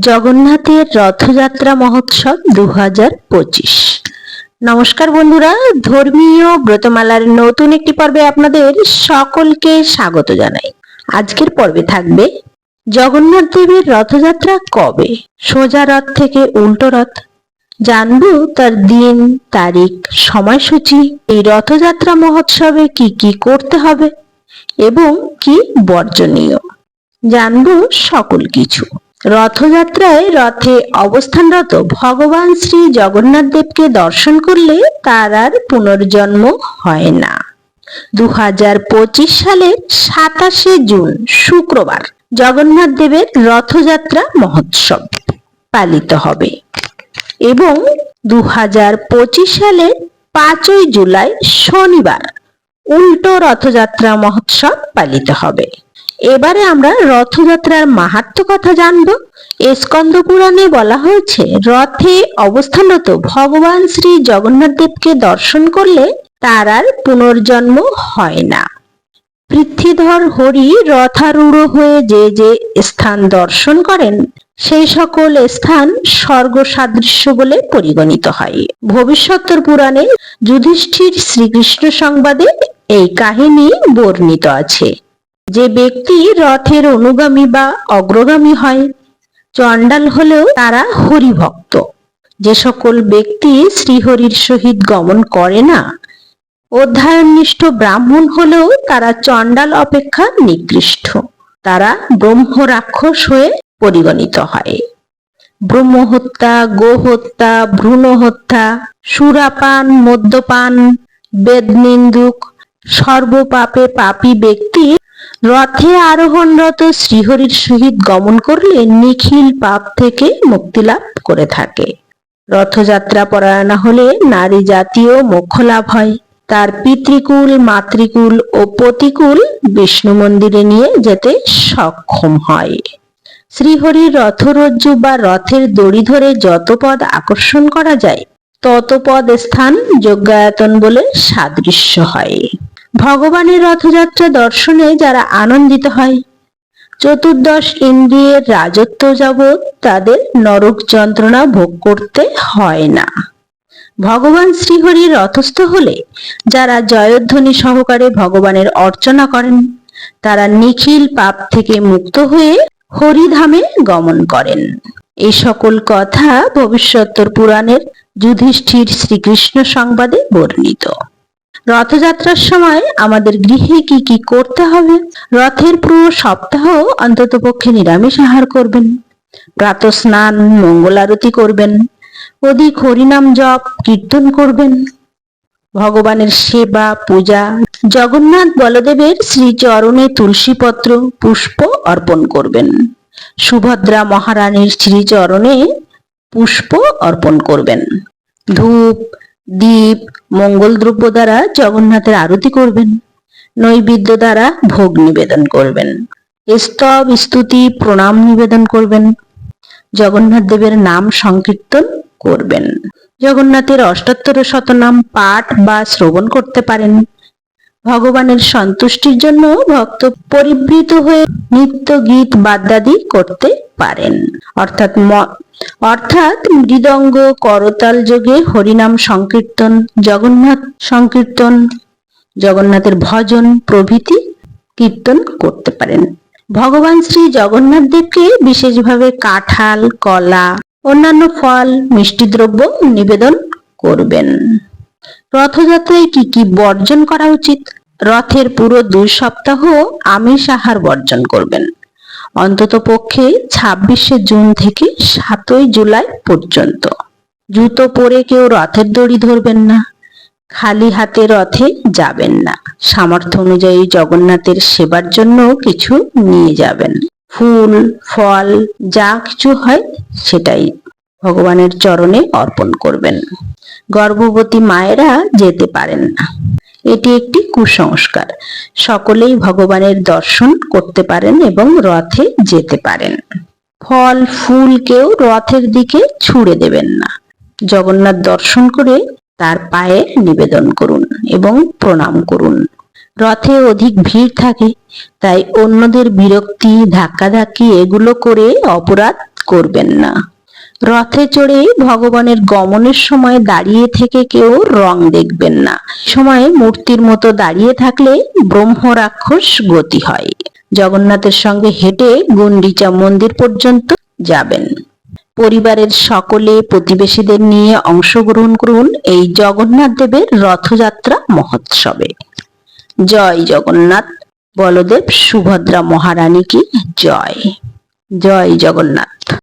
জগন্নাথের রথযাত্রা মহোৎসব দু নমস্কার বন্ধুরা, ধর্মীয় ব্রতমালার নতুন একটি পর্বে আপনাদের সকলকে স্বাগত জানাই। আজকের পর্বে থাকবে জগন্নাথ দেবের রথযাত্রা কবে? সোজা রথ থেকে উল্টো রথ। জানব তার দিন, তারিখ, সময়সূচি, এই রথযাত্রা মহোৎসবে কি কি করতে হবে এবং কি বর্জনীয়। জানব সকল কিছু। রথযাত্রায় রথে অবস্থানরত ভগবান শ্রী জগন্নাথ দেবকে দর্শন করলে তার আর পুনর্জন্ম হয় না। দু হাজার পঁচিশ সালের সাতাশে জুন, শুক্রবার, জগন্নাথ দেবের রথযাত্রা মহোৎসব পালিত হবে এবং দু হাজার পঁচিশ সালের পাঁচই জুলাই শনিবার উল্টো রথযাত্রা মহোৎসব পালিত হবে। এবারে আমরা রথযাত্রার মাহাত্ম কথা জানব। স্কন্দ পুরাণে বলা হয়েছে, রথে অবস্থানরত ভগবান শ্রী জগন্নাথ দেবকে দর্শন করলে তার আর পুনর্জন্ম হয় না। পৃথ্বীধর হরি রথারূঢ় হয়ে যে যে স্থান দর্শন করেন, সেই সকল স্থান স্বর্গ সাদৃশ্য বলে পরিগণিত হয়। ভবিষ্যত্তর পুরাণে যুধিষ্ঠির শ্রীকৃষ্ণ সংবাদে এই কাহিনী বর্ণিত আছে। যে ব্যক্তি রথের অনুগামী বা অগ্রগামী হয়, চণ্ডাল হলেও তারা হরিভক্ত। যে সকল ব্যক্তি শ্রীহরির সহিত গমন করে না, অধ্যয়ননিষ্ঠ ব্রাহ্মণ হলেও তারা চণ্ডাল অপেক্ষা নিকৃষ্ট। তারা ব্রহ্ম রাক্ষস হয়ে পরিগণিত হয়। ব্রহ্ম হত্যা গো হত্যা ভ্রূণ হত্যা সুরাপান, মদ্যপান, বেদনিন্দুক, সর্বপাপে পাপী ব্যক্তি রথে আরোহণরত শ্রীহরির সহিত গমন করলে নিখিল পাপ থেকে মুক্তি লাভ করে থাকে। রথযাত্রা পরায়ণা হলে নারী জাতীয় মোক্ষ লাভ হয়। তার পিতৃকুল, মাতৃকুল ও প্রতিকুল বিষ্ণু মন্দিরে নিয়ে যেতে সক্ষম হয়। শ্রীহরির রথরজ্জু বা রথের দড়ি ধরে যত পদ আকর্ষণ করা যায়, তত পদ স্থান যজ্ঞায়তন বলে সাদৃশ্য হয়। ভগবানের রথযাত্রা দর্শনে যারা আনন্দিত হয়, চতুর্দশ ইন্দ্রিয়ের রাজত্ব যাবৎ তাদের নরক যন্ত্রণা ভোগ করতে হয় না। ভগবান শ্রীহরি রথস্থ হলে যারা জয়ধ্বনি সহকারে ভগবানের অর্চনা করেন, তারা নিখিল পাপ থেকে মুক্ত হয়ে হরিধামে গমন করেন। এই সকল কথা ভবিষ্যত্তর পুরাণের যুধিষ্ঠির শ্রীকৃষ্ণ সংবাদে বর্ণিত। রথযাত্রার সময় আমাদের গৃহে কি কি করতে হবে? রথের পুরো সপ্তাহ অন্ততপক্ষে নিরামিষ আহার করবেন। প্রাত স্নান, মঙ্গল আরতি করবেন। অধিক হরিনাম জপ, কীর্তন করবেন। ভগবানের সেবা, পূজা, জগন্নাথ বলদেবের শ্রীচরণে তুলসীপত্র, পুষ্প অর্পণ করবেন। সুভদ্রা মহারানীর শ্রীচরণে পুষ্প অর্পণ করবেন। ধূপ দীপ মঙ্গল দ্রব্য দ্বারা জগন্নাথের আরতি করবেন। নৈবেদ্য দ্বারা ভোগ নিবেদন করবেন। স্তব, স্তুতি, প্রণাম নিবেদন করবেন। জগন্নাথ দেবের নাম সংকীর্তন করবেন। জগন্নাথের অষ্টোত্তর শতনাম পাঠ বা শ্রবণ করতে পারেন। ভগবানের সন্তুষ্টির জন্য ভক্ত পরিবৃত হয়ে নিত্য গীত বাদ্যাদি করতে পারেন। অর্থাৎ অর্থাৎ মৃদঙ্গ করতাল যোগে হরিনাম সংকীর্তন, জগন্নাথ সংকীর্তন, জগন্নাথের ভজন প্রভৃতি কীর্তন করতে পারেন। ভগবান শ্রী জগন্নাথ দেবকে বিশেষভাবে কাঁঠাল, কলা, অন্যান্য ফল, মিষ্টি দ্রব্য নিবেদন করবেন। রথযাত্রায় কি কি বর্জন করা উচিত? রথের পুরো দুই সপ্তাহ আমিষ আহার বর্জন করবেন। অন্তত পক্ষে ছাব্বিশে জুন থেকে সাতই জুলাই পর্যন্ত। জুতো পরে কেউ রথের দড়ি ধরবেন না, খালি হাতে রথে যাবেন না। সামর্থ্য অনুযায়ী জগন্নাথের সেবার জন্য কিছু নিয়ে যাবেন। ফুল, ফল, যা কিছু হয় সেটাই ভগবানের চরণে অর্পণ করবেন। গর্ভবতী মায়েরা যেতে পারেন না। এটি একটি কুসংস্কার। সকলেই ভগবানের দর্শন করতে পারেন এবং রথে যেতে পারেন। ফল, ফুল কেউ রথের দিকে ছুঁড়ে দেবেন না। জগন্নাথ দর্শন করে তার পায়ে নিবেদন করুন এবং প্রণাম করুন। রথে অধিক ভিড় থাকে, তাই অন্যদের বিরক্তি, ধাক্কাধাক্কি এগুলো করে অপরাধ করবেন না। রথে চড়ে ভগবানের গমনের সময় দাঁড়িয়ে থেকে কেউ রং দেখবেন না। সময় মূর্তির মতো দাঁড়িয়ে থাকলে ব্রহ্ম রাক্ষস গতি হয়। জগন্নাথের সঙ্গে হেঁটে গুন্ডিচা মন্দির পর্যন্ত যাবেন। পরিবারের সকলে প্রতিবেশীদের নিয়ে অংশগ্রহণ করুন এই জগন্নাথ দেবের রথযাত্রা মহোৎসবে। জয় জগন্নাথ। বলদেব সুভদ্রা মহারানী কি? জয়। জয় জগন্নাথ।